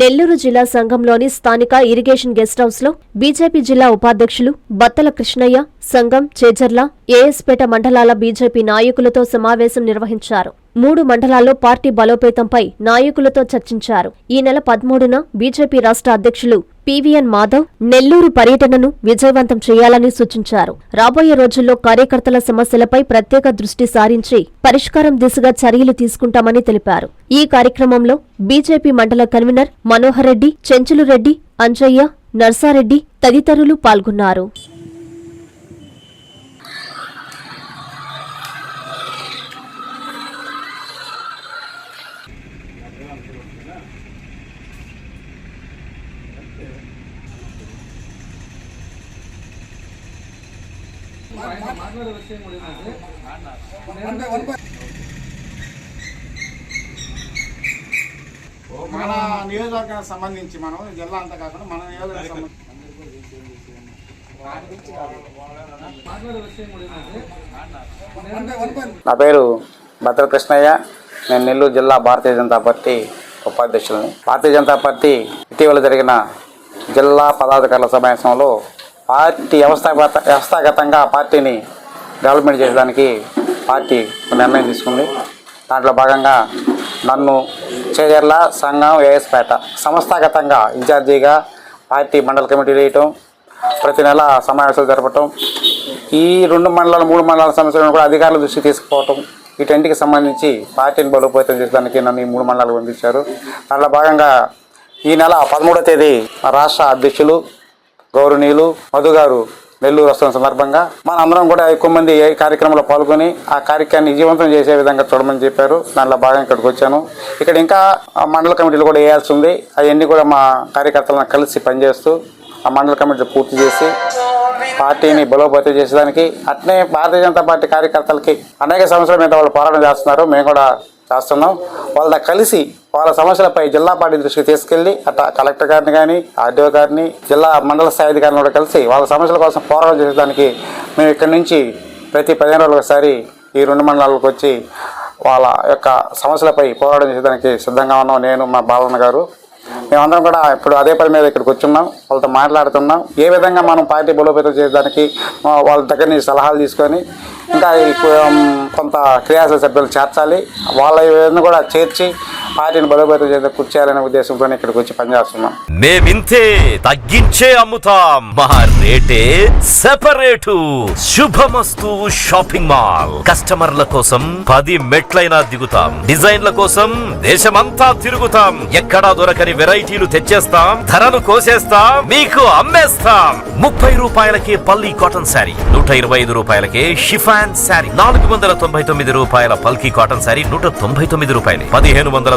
నెల్లూరు జిల్లా సంఘంలోని స్థానిక ఇరిగేషన్ గెస్ట్ హౌస్లో బీజేపీ జిల్లా ఉపాధ్యక్షులు బత్తల కృష్ణయ్య సంఘం చేజర్ల ఏఎస్పేట మండలాల బీజేపీ నాయకులతో సమావేశం నిర్వహించారు. మూడు మండలాల్లో పార్టీ బలోపేతంపై నాయకులతో చర్చించారు. ఈ నెల పదమూడున బీజేపీ రాష్ట్ర అధ్యక్షులు పివిఎన్ మాధవ్ నెల్లూరు పర్యటనను విజయవంతం చేయాలని సూచించారు. రాబోయే రోజుల్లో కార్యకర్తల సమస్యలపై ప్రత్యేక దృష్టి సారించి పరిష్కారం దిశగా చర్యలు తీసుకుంటామని తెలిపారు. ఈ కార్యక్రమంలో బీజేపీ మండల కన్వీనర్ మనోహర్ రెడ్డి చెంచులు రెడ్డి అంజయ్య నర్సారెడ్డి తదితరులు పాల్గొన్నారు. మన నియోజకవర్గానికి సంబంధించి మనం జిల్లా అంతా కాకుండా మన నియోజకవర్గానికి సంబంధించి నా పేరు భద్ర కృష్ణయ్య. నేను నెల్లూరు జిల్లా భారతీయ జనతా పార్టీ ఉపాధ్యక్షులని భారతీయ జనతా పార్టీ ఇటీవల జరిగిన జిల్లా పదాధికారుల సమావేశంలో పార్టీ వ్యవస్థాగత వ్యవస్థాగతంగా పార్టీని డెవలప్మెంట్ చేయడానికి పార్టీ నిర్ణయం తీసుకుంది. దాంట్లో భాగంగా నన్ను చేజర్ల సంఘం ఏఎస్పేట సంస్థాగతంగా ఇన్ఛార్జీగా పార్టీ మండల కమిటీ వేయటం ప్రతి నెల సమావేశాలు జరపటం ఈ రెండు మండలాలు మూడు మండలాల సమస్యలను కూడా అధికారుల దృష్టికి తీసుకుపోవటం వీటన్నిటికి సంబంధించి పార్టీని బలోపేతం చేయడానికి నన్ను ఈ మూడు మండలాలు పంపించారు దాంట్లో భాగంగా ఈ నెల పదమూడో తేదీ రాష్ట్ర అధ్యక్షులు గౌరవనీయులు మధు గారు నెల్లూరు వస్తున్న సందర్భంగా మన అందరం కూడా ఎక్కువ మంది ఏ కార్యక్రమంలో పాల్గొని ఆ కార్యక్రమాన్ని విజయవంతం చేసే విధంగా చూడమని చెప్పారు. దానిలో భాగంగా ఇక్కడికి వచ్చాను. ఇక్కడ ఇంకా మండల కమిటీలు కూడా వేయాల్సి ఉంది. అవన్నీ కూడా మా కార్యకర్తలను కలిసి పనిచేస్తూ ఆ మండల కమిటీ పూర్తి చేసి పార్టీని బలోపేతం చేసేదానికి అట్నే భారతీయ జనతా పార్టీ కార్యకర్తలకి అనేక సంవత్సరాల మీద వాళ్ళు పోరాటం చేస్తున్నారు. మేము కూడా రాస్తున్నాం. వాళ్ళతో కలిసి వాళ్ళ సమస్యలపై జిల్లా పార్టీ దృష్టికి తీసుకెళ్ళి అట్లా కలెక్టర్ గారిని కానీ ఆర్డీఓ గారిని జిల్లా మండల స్థాయి అధికారులను కూడా కలిసి వాళ్ళ సమస్యల కోసం పోరాటం చేసేదానికి మేము ఇక్కడి నుంచి ప్రతి పదిహేను రోజులకు ఒకసారి ఈ రెండు మండలాలకు వచ్చి వాళ్ళ యొక్క సమస్యలపై పోరాటం చేయడానికి సిద్ధంగా ఉన్నాం. నేను మా బాలన్న గారు మేమందరం కూడా ఇప్పుడు అదే పని మీద ఇక్కడికి వచ్చున్నాం. వాళ్ళతో మాట్లాడుతున్నాం. ఏ విధంగా మనం పార్టీ బలోపేతం చేయడానికి వాళ్ళ దగ్గర నుంచి సలహాలు తీసుకొని ఇంకా కొంత క్రియాశీల సభ్యులు చేర్చాలి. వాళ్ళ కూడా చేర్చి పార్టీని బలోపేతం చేసే కృషి ఉద్దేశంతో ఇక్కడికి వచ్చి పనిచేస్తున్నాం. మేమింతే తగ్గించే అమ్ముతాం. మా రేటే సెపరేటు. Shubhamastu shopping mall. కస్టమర్ల కోసం పది మెట్లైనా దిగుతాం. డిజైన్ల కోసం దేశమంతా తిరుగుతాం. ఎక్కడా దొరకని వెరైటీలు తెచ్చేస్తాం. ధరను కోసేస్తాం. మీకు అమ్మేస్తాం. ముప్పై రూపాయలకే పల్లి కాటన్ శారీ నూట ఇరవై ఐదు రూపాయలకే షిఫాన్ శారీ నాలుగు వందల తొంభై తొమ్మిది రూపాయల పల్కి కాటన్ శారీ నూట తొంభై తొమ్మిది రూపాయలు పదిహేను వందల